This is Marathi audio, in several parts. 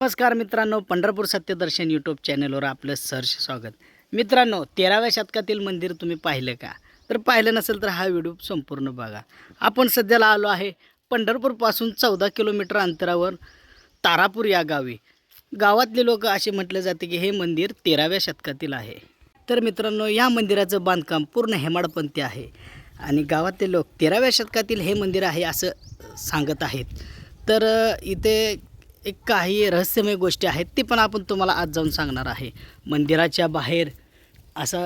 नमस्कार मित्रांनो पंढरपूर सत्यदर्शन यूट्यूब चॅनलवर आपलं सहर्ष स्वागत. मित्रांनो तेराव्या शतकातील मंदिर तुम्ही पाहिलं का? तर पाहिलं नसेल तर हा व्हिडिओ संपूर्ण बघा. आपण सध्याला आलो आहे पंढरपूरपासून चौदा किलोमीटर अंतरावर तारापूर या गावी. गावातले लोक असे म्हटले जाते की हे मंदिर तेराव्या शतकातील आहे. तर मित्रांनो या मंदिराचं बांधकाम पूर्ण हेमाडपंथी आहे. आणि गावातले लोक तेराव्या शतकातील हे मंदिर आहे असं सांगत आहेत. तर इथे एक काही रहस्यमय गोष्टी आहेत ते पण आपण तुम्हाला आज जाऊन सांगणार आहे. मंदिराच्या बाहेर असा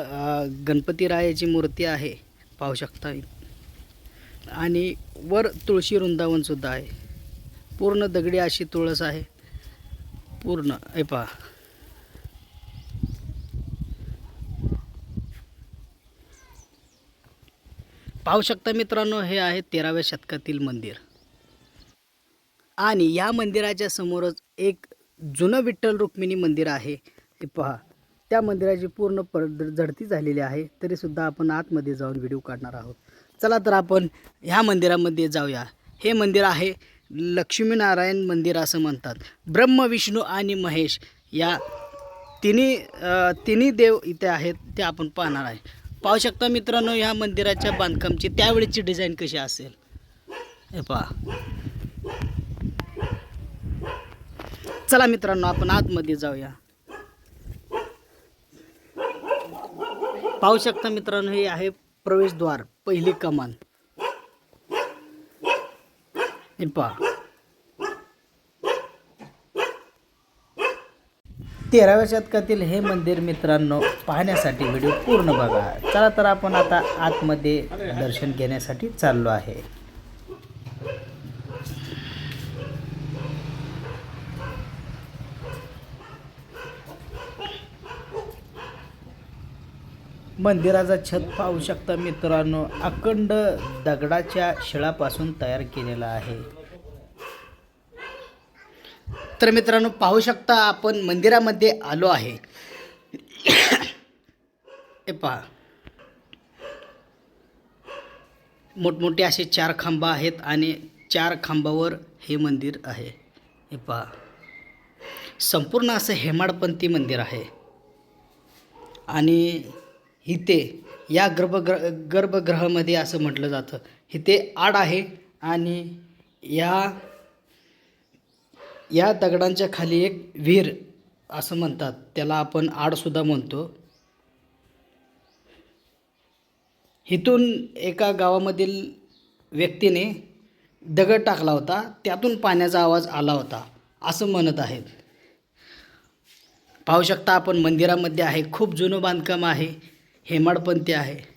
गणपतीरायाची मूर्ती आहे पाहू शकता. आणि वर तुळशी वृंदावनसुद्धा आहे. पूर्ण दगडी अशी तुळस आहे. पूर्ण ऐपा पहा. पाहू शकता मित्रांनो हे आहे तेराव्या शतकातील मंदिर. आणि या मंदिराच्या समोरच एक जुनं विठ्ठल रुक्मिणी मंदिर आहे. हे पहा. त्या मंदिराची पूर्ण पड झडती झालेली आहे तरीसुद्धा आपण आतमध्ये जाऊन व्हिडिओ काढणार आहोत. चला तर आपण ह्या मंदिरामध्ये जाऊया. हे मंदिर आहे लक्ष्मीनारायण मंदिर असं म्हणतात. ब्रह्म विष्णू आणि महेश या तिन्ही तिन्ही देव इथे आहेत ते आपण पाहणार आहे. पाहू शकता मित्रांनो ह्या मंदिराच्या बांधकामची त्यावेळेची डिझाईन कशी असेल. हे पहा. चला मित्रांनो आपण आतमध्ये जाऊया. पाहू शकता मित्रांनो हे आहे प्रवेशद्वार पहिली कमान. पहा. तेराव्या शतकातील हे मंदिर मित्रांनो पाहण्यासाठी व्हिडिओ पूर्ण बघा. चला तर आपण आता आतमध्ये दर्शन घेण्यासाठी चाललो आहे. मंदिराचा छत पाहू शकता मित्रांनो. अखंड दगडाच्या शिळापासून तयार केलेला आहे. तर मित्रांनो पाहू शकता आपण मंदिरामध्ये आलो आहे. हे पहा. मोठमोठे असे चार खांब आहेत आणि चार खांबावर हे मंदिर आहे. हे पहा. संपूर्ण असं हेमाडपंथी मंदिर आहे. आणि हिते या गर्भग्र गर्भगृहामध्ये असं म्हटलं जातं. हिते आड आहे आणि या या दगडांच्या खाली एक विहीर असं म्हणतात. त्याला आपण आडसुद्धा म्हणतो. इथून एका गावामधील व्यक्तीने दगड टाकला होता. त्यातून पाण्याचा आवाज आला होता. असं म्हणत आहेत. पाहू शकता आपण मंदिरामध्ये आहे. खूप जुनं बांधकाम आहे. हेमाडपंथी आहे.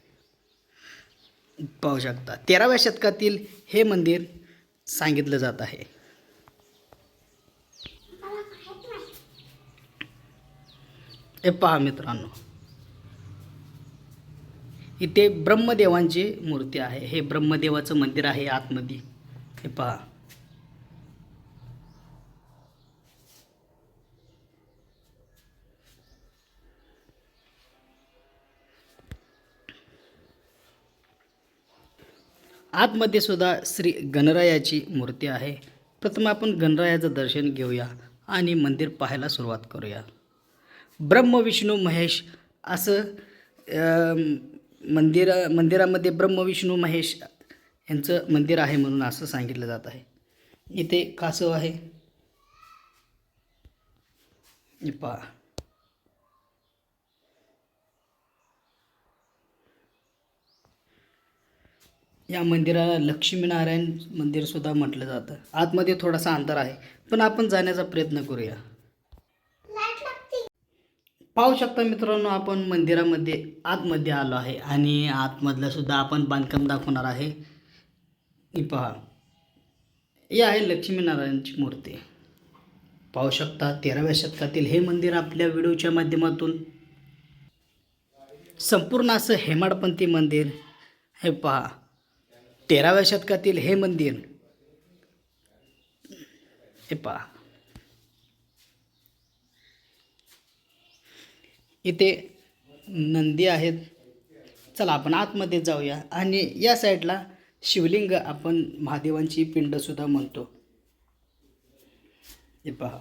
पाहू शकता. तेराव्या शतकातील हे मंदिर सांगितलं जात आहे. हे पहा मित्रांनो. इथे ब्रह्मदेवांची मूर्ती आहे. हे ब्रह्मदेवाचं मंदिर आहे आतमध्ये. हे पहा. आतमध्ये सुद्धा श्री गणरायाची मूर्ती आहे. प्रथम आपण गणरायाचं दर्शन घेऊया आणि मंदिर पाहायला सुरुवात करूया. ब्रह्म विष्णू महेश असं मंदिरा मंदिरामध्ये ब्रह्म विष्णू महेश यांचं मंदिर आहे म्हणून असं सांगितलं जात आहे. इथे कासव आहे. पहा. या मंदिराला लक्ष्मीनारायण मंदिरसुद्धा म्हटलं जातं. आतमध्ये थोडासा अंतर आहे पण आपण जाण्याचा प्रयत्न करूया. पाहू शकता मित्रांनो आपण मंदिरामध्ये आतमध्ये आलो आहे आणि आतमधलं सुद्धा आपण बांधकाम दाखवणार आहे. पहा. ही आहे लक्ष्मीनारायणची मूर्ती. पाहू शकता तेराव्या शतकातील हे मंदिर आपल्या व्हिडिओच्या माध्यमातून संपूर्ण असं हेमाडपंथी मंदिर. हे पहा. तेराव्या शतकातील हे मंदिर. हे पहा इथे नंदी आहेत. चला आपण आतमध्ये जाऊया आणि या साईडला शिवलिंग आपण महादेवांची पिंडसुद्धा म्हणतो. हे पहा.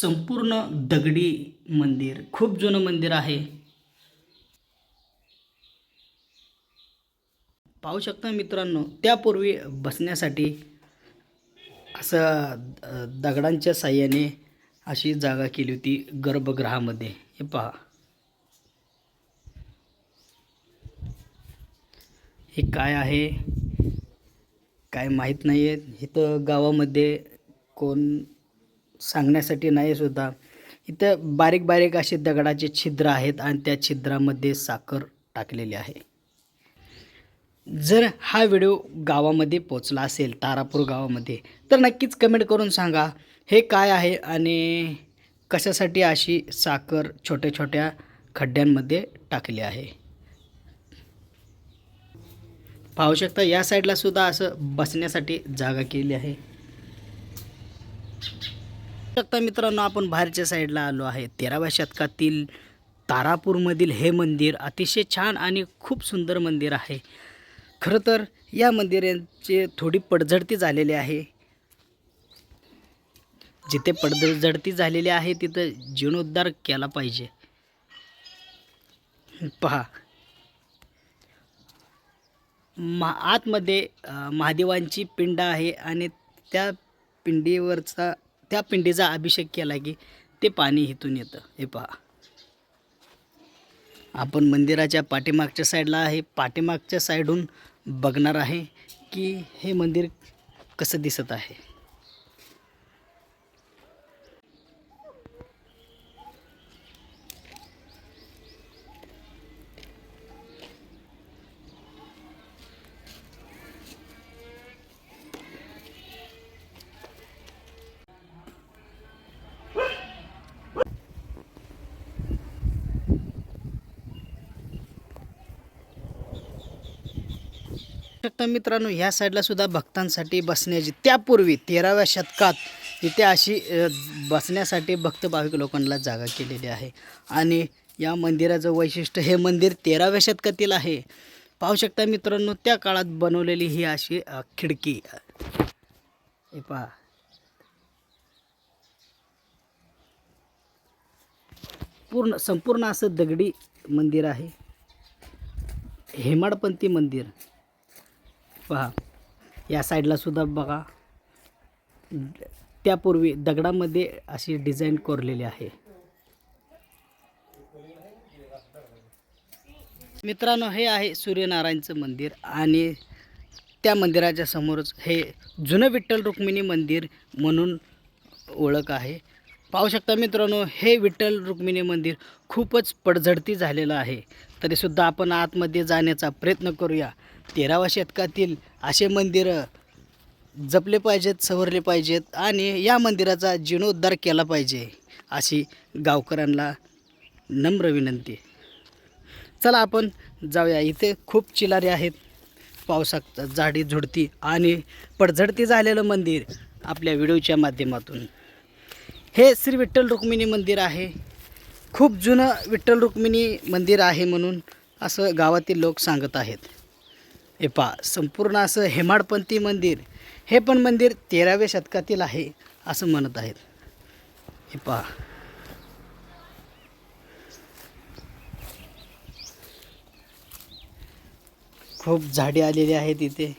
संपूर्ण दगडी मंदिर खूप जुनं मंदिर आहे. पाहू शकता मित्रांनो त्यापूर्वी बसण्यासाठी असं दगडांच्या साह्याने अशी जागा केली होती गर्भगृहामध्ये. हे पहा. हे काय आहे? काय माहीत नाही आहे इथं गावामध्ये कोण सांगण्यासाठी नाही सुद्धा. इथं बारीक बारीक असे दगडाचे छिद्र आहेत आणि त्या छिद्रामध्ये साखर टाकलेली आहे. जर हा व्हिडिओ गावामध्ये पोचला असेल तारापूर गावामध्ये तर नक्कीच कमेंट करून सांगा. हे काय आहे आणि कशासाठी अशी साखर छोट्या छोट्या खड्ड्यांमध्ये टाकली आहे? पाहू शकता या साईडला सुद्धा असं बसण्यासाठी जागा केली आहे. शकता मित्रांनो आपण बाहेरच्या साईडला आलो आहे. तेराव्या शतकातील तारापूरमधील हे मंदिर अतिशय छान आणि खूप सुंदर मंदिर आहे. खरं तर या मंदिरांचे थोडी पडझडती झालेली आहे. जिथे पडझडती झालेली आहे तिथं जीर्णोद्धार केला पाहिजे. पहा. मा आतमध्ये महादेवांची पिंड आहे आणि त्या पिंडीवरचा त्या पिंडीचा अभिषेक केला की ते पाणी इथून येतं. हे पहा. आपण मंदिराच्या पाठीमागच्या साईडला आहे. पाठीमागच्या साईडहून बघणार आहे की हे मंदिर कसं दिसत आहे. शकता मित्रांनो ह्या साईडला सुद्धा भक्तांसाठी बसण्याची त्यापूर्वी तेराव्या शतकात इथे अशी बसण्यासाठी भक्त भाविक लोकांना जागा केलेली आहे. आणि या मंदिराचं वैशिष्ट्य हे मंदिर तेराव्या शतकातील आहे. पाहू शकता मित्रांनो त्या काळात बनवलेली ही अशी खिडकी. हे पहा. पूर्ण संपूर्ण असं दगडी मंदिर आहे. हेमाडपंथी मंदिर. पहा. या साईडला सुद्धा बघा. त्यापूर्वी दगडामध्ये अशी डिझाईन कोरलेली आहे. मित्रांनो हे आहे सूर्यनारायणचं मंदिर आणि त्या मंदिराच्या समोरच हे जुनं विठ्ठल रुक्मिणी मंदिर म्हणून ओळख आहे. पाहू शकता मित्रांनो हे विठ्ठल रुक्मिणी मंदिर खूपच पडझडती झालेलं आहे. तरीसुद्धा आपण आतमध्ये जाण्याचा प्रयत्न करूया. तेराव्या शतकातील असे मंदिरं जपले पाहिजेत सवरले पाहिजेत आणि या मंदिराचा जीर्णोद्धार केला पाहिजे अशी गावकऱ्यांना नम्र विनंती. चला आपण जाऊया. इथे खूप चिलारे आहेत. पावसात झाडी झुडती आणि पडझडती झालेलं मंदिर आपल्या व्हिडिओच्या माध्यमातून. हे श्री विठ्ठल रुक्मिणी मंदिर आहे. खूप जुनं विठ्ठल रुक्मिणी मंदिर आहे म्हणून असं गावातील लोक सांगत आहेत. हे पा संपूर्ण असं हेमाडपंथी मंदिर हे पण मंदिर तेराव्या शतकातील आहे असं म्हणत आहेत. हे पा खूप झाडे आलेली आहेत इथे.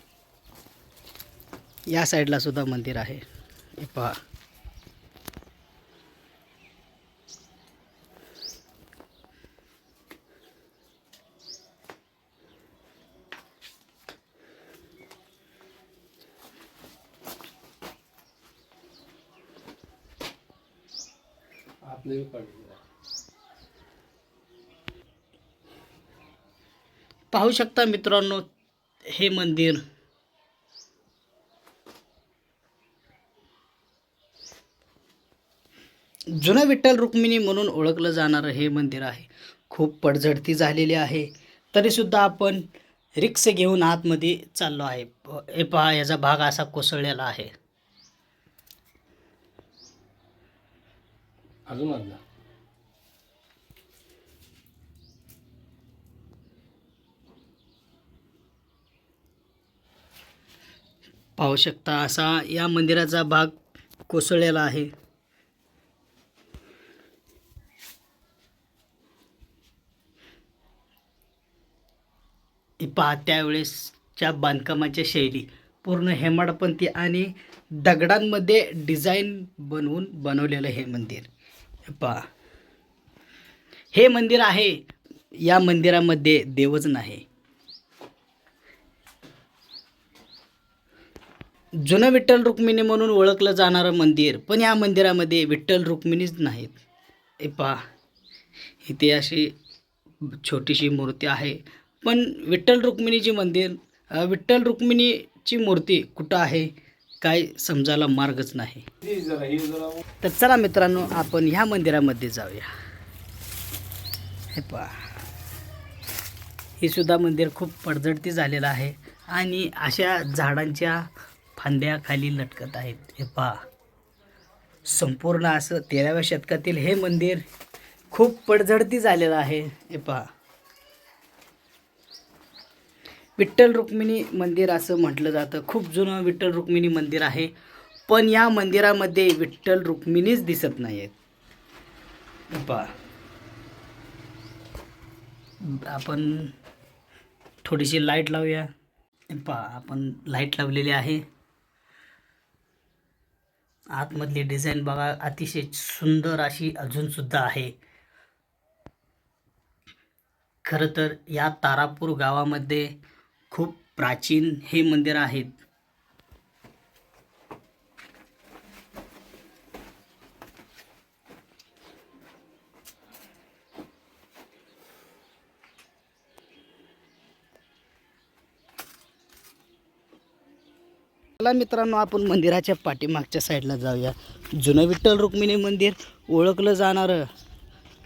या साईडला सुद्धा मंदिर आहे. हे पहा पाहू शकता मित्रांनो हे मंदिर. जुनं विठ्ठल रुक्मिणी म्हणून ओळखलं जाणारं हे मंदिर आहे. खूप पडझडती झालेली आहे. तरीसुद्धा आपण रिक्स घेऊन आतमध्ये चाललो आहे. हे पहा याचा भाग असा कोसळलेला आहे. अजून अर्धा पाहू शकता असा या मंदिराचा भाग कोसळलेला आहे. पहा त्यावेळेसच्या बांधकामाच्या शैली पूर्ण हेमाडपंथी आणि दगडांमध्ये डिझाईन बनवून बनवलेलं हे मंदिर. पहा हे मंदिर आहे. या मंदिरामध्ये देवच नाही. जुनं विठ्ठल रुक्मिणी म्हणून ओळखलं जाणारं मंदिर पण या मंदिरामध्ये विठ्ठल रुक्मिणीच नाहीत. हे पहा इथे अशी छोटीशी मूर्ती आहे. पण विठ्ठल रुक्मिणीची मंदिर विठ्ठल रुक्मिणीची मूर्ती कुठं आहे? काय समजायला मार्गच नाही. तर चला मित्रांनो आपण ह्या मंदिरामध्ये जाऊया. हे पहा. हे सुद्धा मंदिर खूप पडझडती झालेलं आहे आणि अशा झाडांच्या फांद्या खाली लटकत आहेत. हे पहा. संपूर्ण असं तेराव्या शतकातील हे मंदिर खूप पडझडती झालेलं आहे. हे पहा. विठ्ठल रुक्मिणी मंदिर असं म्हटलं जातं. खूप जुनं विठ्ठल रुक्मिणी मंदिर आहे. पण या मंदिरामध्ये विठ्ठल रुक्मिणीच दिसत नाही आहेत हे आपण थोडीशी लाइट लावूया. पा पहा आपण लाइट लावलेली आहे. आतमधली डिझाईन बघा अतिशय सुंदर अशी अजूनसुद्धा आहे. खरं तर या तारापूर गावामध्ये खूप प्राचीन हे मंदिर आहेत. चला मित्रांनो आपण मंदिराच्या पाठीमागच्या साईडला जाऊया. जुनं विठ्ठल रुक्मिणी मंदिर ओळखलं जाणारं.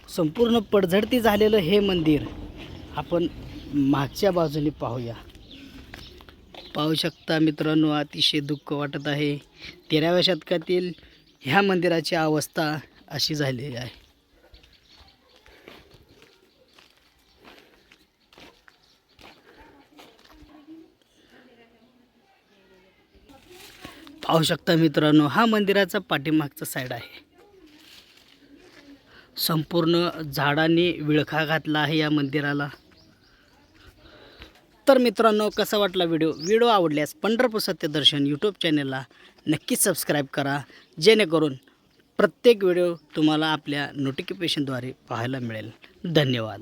संपूर्ण पडझडती झालेलं हे मंदिर आपण मागच्या बाजूने पाहूया. पाहू शकता मित्रांनो अतिशय दुःख वाटत आहे. तेराव्या शतकातील ह्या मंदिराची अवस्था अशी झालेली आहे. पाहू शकता मित्रांनो हा मंदिराचा पाठीमागचा साईड आहे. संपूर्ण झाडांनी विळखा घातला आहे या मंदिराला. तर मित्रांनो कसा वाटला व्हिडिओ? व्हिडिओ आवडल्यास पंढरपूर सत्यदर्शन यूट्यूब चॅनलला नक्कीच सबस्क्राईब करा. जेणेकरून प्रत्येक व्हिडिओ तुम्हाला आपल्या नोटिफिकेशनद्वारे पाहायला मिळेल. धन्यवाद.